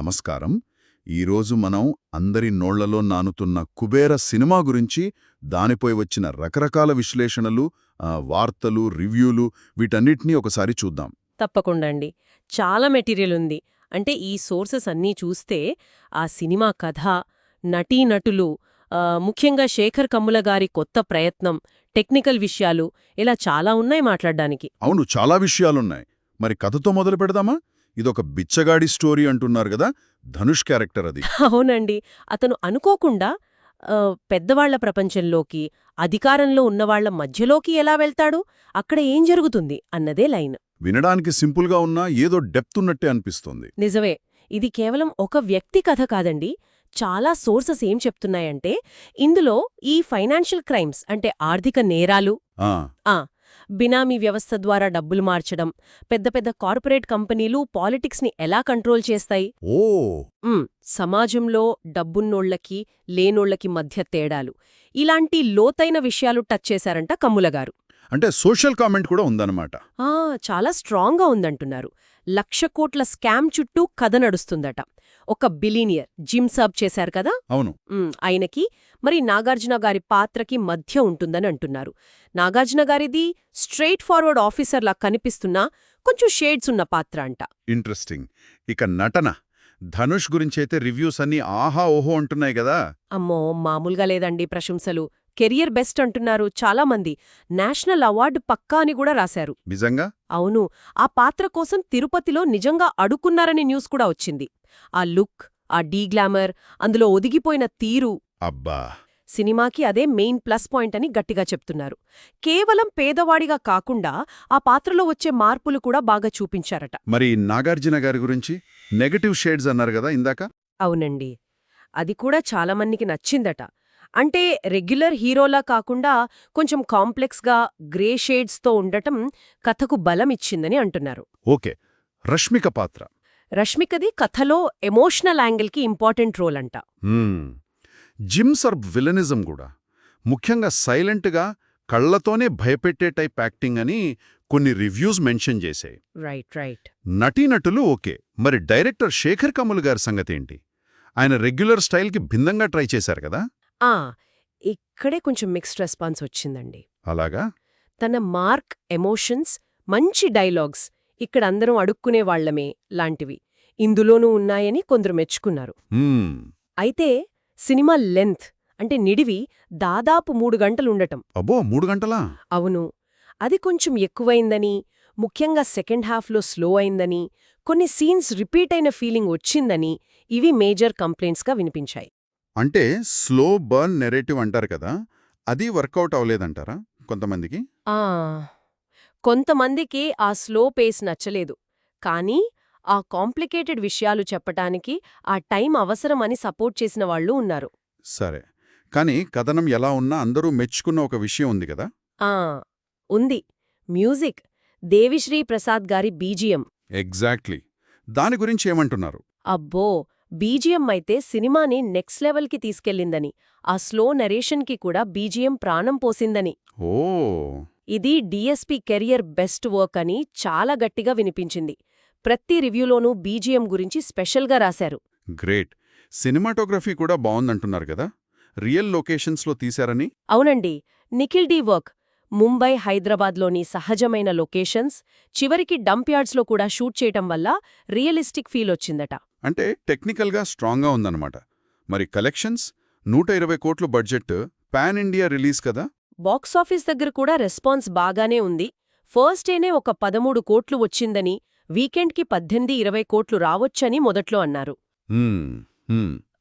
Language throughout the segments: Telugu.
నమస్కారం. ఈరోజు మనం అందరి నోళ్ళలో నానుతున్న కుబేర సినిమా గురించి దానిపై వచ్చిన రకరకాల విశ్లేషణలు వార్తలు రివ్యూలు వీటన్నిటినీ ఒకసారి చూద్దాం. తప్పకుండా అండి. చాలా మెటీరియల్ ఉంది. అంటే ఈ సోర్సెస్ అన్నీ చూస్తే ఆ సినిమా కథ నటీనటులు ముఖ్యంగా శేఖర్ కమ్ముల గారి కొత్త ప్రయత్నం టెక్నికల్ విషయాలు ఇలా చాలా ఉన్నాయి మాట్లాడడానికి. అవును చాలా విషయాలున్నాయి. మరి కథతో మొదలు పెడదామా? ఇదొక బిచ్చగాడి స్టోరీ అంటున్నారు కదా ధనుష్ క్యారెక్టర్ అది. అవునండి. అతను అనుకోకుండా పెద్దవాళ్ళ ప్రపంచంలోకి అధికారంలో ఉన్నవాళ్ళ మధ్యలోకి ఎలా వెళ్తాడు అక్కడ ఏం జరుగుతుంది అన్నదే లైన్. వినడానికి సింపుల్గా ఉన్నా ఏదో డెప్త్ ఉన్నట్టే అనిపిస్తుంది. నిజమే. ఇది కేవలం ఒక వ్యక్తి కథ కాదండి. చాలా సోర్సెస్ ఏం చెప్తున్నాయంటే ఇందులో ఈ ఫైనాన్షియల్ క్రైమ్స్ అంటే ఆర్థిక నేరాలు బినామీ వ్యవస్థ ద్వారా డబ్బులు మార్చడం పెద్ద పెద్ద కార్పొరేట్ కంపెనీలు పాలిటిక్స్ని ఎలా కంట్రోల్ చేస్తాయి? ఓ! సమాజంలో డబ్బున్నోళ్ళకి లేనోళ్ళకి మధ్య తేడాలు. ఇలాంటి లోతైన విషయాలు టచ్ చేశారంట కమ్ములగారు అంటే సోషల్ కామెంట్ కూడా ఉందన్నమాట. ఆ చాలా స్ట్రాంగ్గా ఉందంటున్నారు. లక్ష కోట్ల స్కామ్ చుట్టూ కథ నడుస్తుందట. ఒక బిలీనియర్ జిమ్ సబ్ చేశారు కదా? అవును. ఆయనకి. మరి నాగార్జున గారి పాత్రకి మధ్య ఉంటుందని అంటున్నారు. నాగార్జున గారిది స్ట్రెయిట్ ఫార్వర్డ్ ఆఫీసర్లా కనిపిస్తున్నా కొంచెం షేడ్స్ ఉన్న పాత్ర అంట. ఇంట్రెస్టింగ్. ఇక నటన. ధనుష్ గురించైతే రివ్యూస్ అన్నీ ఆహా ఓహో అంటున్నాయి కదా? అమ్మో మామూలుగా లేదండి ప్రశంసలు. కెరియర్ బెస్ట్ అంటున్నారు చాలా మంది. నేషనల్ అవార్డు పక్కా అని కూడా రాశారు. నిజంగా? అవును. ఆ పాత్ర కోసం తిరుపతిలో నిజంగా అడుక్కున్నారని న్యూస్ కూడా వచ్చింది. ఆ లుక్ ఆ డీగ్లామర్ అందులో ఒదిగిపోయిన తీరు. అబ్బా! సినిమాకి అదే మెయిన్ ప్లస్ పాయింట్ అని గట్టిగా చెప్తున్నారు. కేవలం పేదవాడిగా కాకుండా ఆ పాత్రలో వచ్చే మార్పులు కూడా బాగా చూపించారట. మరి నాగార్జున గారి గురించి నెగటివ్ షేడ్స్ అన్నారు కదా ఇందాక? అవునండి. అది కూడా చాలామందికి నచ్చిందట. అంటే రెగ్యులర్ హీరోలా కాకుండా కొంచెం కాంప్లెక్స్గా గ్రే షేడ్స్తో ఉండటం కథకు బలం ఇచ్చిందని అంటున్నారు. ఓకే. రష్మిక పాత్ర. రష్మికది కథలో ఎమోషనల్ యాంగిల్కి ఇంపార్టెంట్ రోల్ అంట. జిమ్ సర్బ్ విలనిజం కూడా. ముఖ్యంగా సైలెంట్గా కళ్ళతోనే భయపెట్టే టైప్ యాక్టింగ్ అని కొన్ని రివ్యూస్ మెన్షన్ చేశాయి. Right right. నటీనటులు ఓకే. మరి డైరెక్టర్ శేఖర్ కమల్ గారి సంగతేంటి? ఆయన రెగ్యులర్ స్టైల్కి భిన్నంగా ట్రై చేశారు కదా? ఆ ఇక్కడే కొంచెం మిక్స్డ్ రెస్పాన్స్ వచ్చిందండి. అలాగా? తన మార్క్ ఎమోషన్స్ మంచి డైలాగ్స్ ఇక్కడ అందరం అడుక్కునే వాళ్ళమే లాంటివి. ఇందులోనూ ఉన్నాయని కొందరు మెచ్చుకున్నారు. అయితే సినిమా లెంత్ అంటే నిడివి దాదాపు మూడు గంటలుండటం అబ్బో మూడు గంటలా? అవును. అది కొంచెం ఎక్కువైందని ముఖ్యంగా సెకండ్ హాఫ్లో స్లో అయిందని కొన్ని సీన్స్ రిపీట్ అయిన ఫీలింగ్ వచ్చిందని ఇవి మేజర్ కంప్లైంట్స్గా వినిపించాయి. అంటే స్లో బర్న్ నెరేటివ్ అంటారు కదా అది వర్కౌట్ అవ్వలేదంటారా కొంతమందికి? ఆ! కొంతమందికి ఆ స్లో పేస్ నచ్చలేదు. కానీ ఆ కాంప్లికేటెడ్ విషయాలు చెప్పటానికి ఆ టైం అవసరమని సపోర్ట్ చేసిన వాళ్ళు ఉన్నారు. సరే. కానీ కథనం ఎలా ఉన్నా అందరూ మెచ్చుకున్న ఒక విషయం ఉంది కదా? ఆ! ఉంది. మ్యూజిక్. దేవిశ్రీ ప్రసాద్ గారి బీజియం. ఎగ్జాక్ట్లీ. దాని గురించి ఏమంటున్నారు? అబ్బో! బీజియం అయితే సినిమాని నెక్స్ట్ లెవెల్కి తీసుకెళ్ళిందని ఆ స్లో నరేషన్కి కూడా బీజియం ప్రాణం పోసిందని. ఓ! ఇది డీఎస్పీ కెరియర్ బెస్ట్ వర్క్ అని చాలా గట్టిగా వినిపించింది. ప్రతి రివ్యూలోనూ బీజియం గురించి స్పెషల్గా రాశారు. గ్రేట్. సినిమాటోగ్రఫీ కూడా బావుందంటున్నారు కదా? రియల్ లొకేషన్స్లో తీశారని? అవునండి. Nikhil D work. ముంబై హైదరాబాద్లోని సహజమైన లొకేషన్స్ చివరికి డంప్ యార్డ్స్లో కూడా షూట్ చేయటం వల్ల రియలిస్టిక్ ఫీల్ వచ్చిందట. అంటే టెక్నికల్గా స్ట్రాంగ్గా ఉందన్నమాట. మరి కలెక్షన్స్? నూట ఇరవై కోట్ల బడ్జెట్ పాన్ ఇండియా రిలీజ్ కదా? బాక్సాఫీస్ దగ్గర కూడా రెస్పాన్స్ బాగానే ఉంది. ఫస్ట్ డేనే ఒక పదమూడు కోట్లు వచ్చిందని వీకెండ్కి పద్దెనిమిది ఇరవై కోట్లు రావచ్చని మొదట్లో అన్నారు.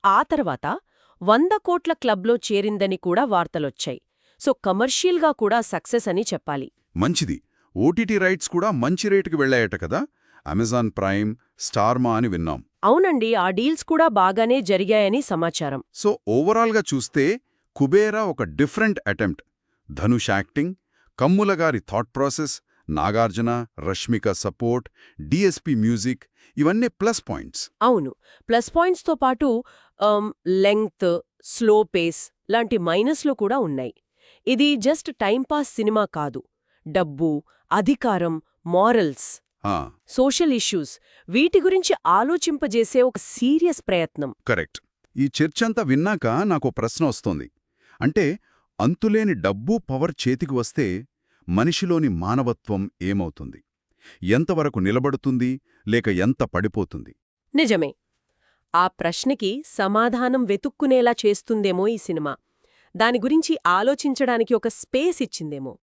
ఆ తర్వాత వంద కోట్ల క్లబ్లో చేరిందని కూడా వార్తలొచ్చాయి. సో కమర్షియల్గా కూడా సక్సెస్ అని చెప్పాలి. మంచిది. ఓటీటీ రైట్స్ కూడా మంచి రేటుకి వెళ్ళాయట కదా? అమెజాన్ ప్రైమ్ స్టార్మా అని విన్నాం. అవునండి ఆ డీల్స్ కూడా బాగానే జరిగాయని సమాచారం. సో ఓవరాల్గా చూస్తే కుబేరా ఒక different attempt. Dhanush acting Kammula గారి thought process Nagarjuna Rashmika support DSP music ఇవన్నీ ప్లస్ పాయింట్స్. అవును. ప్లస్ పాయింట్స్తో పాటు లెంగ్త్ స్లో పేస్ లాంటి మైనస్లు కూడా ఉన్నాయి. ఇది జస్ట్ టైంపాస్ సినిమా కాదు. డబ్బు అధికారం మారల్స్. సోషల్ ఇష్యూస్ వీటి గురించి ఆలోచింపజేసే ఒక సీరియస్ ప్రయత్నం. కరెక్ట్. ఈ చర్చంతా విన్నాక నాకు ప్రశ్న వస్తోంది. అంటే అంతులేని డబ్బు పవర్ చేతికి వస్తే మనిషిలోని మానవత్వం ఏమవుతుంది? ఎంతవరకు నిలబడుతుంది? లేక ఎంత పడిపోతుంది? నిజమే. ఆ ప్రశ్నకి సమాధానం వెతుక్కునేలా చేస్తుందేమో ఈ సినిమా. దాని గురించి ఆలోచించడానికి ఒక స్పేస్ ఇచ్చిందేమో.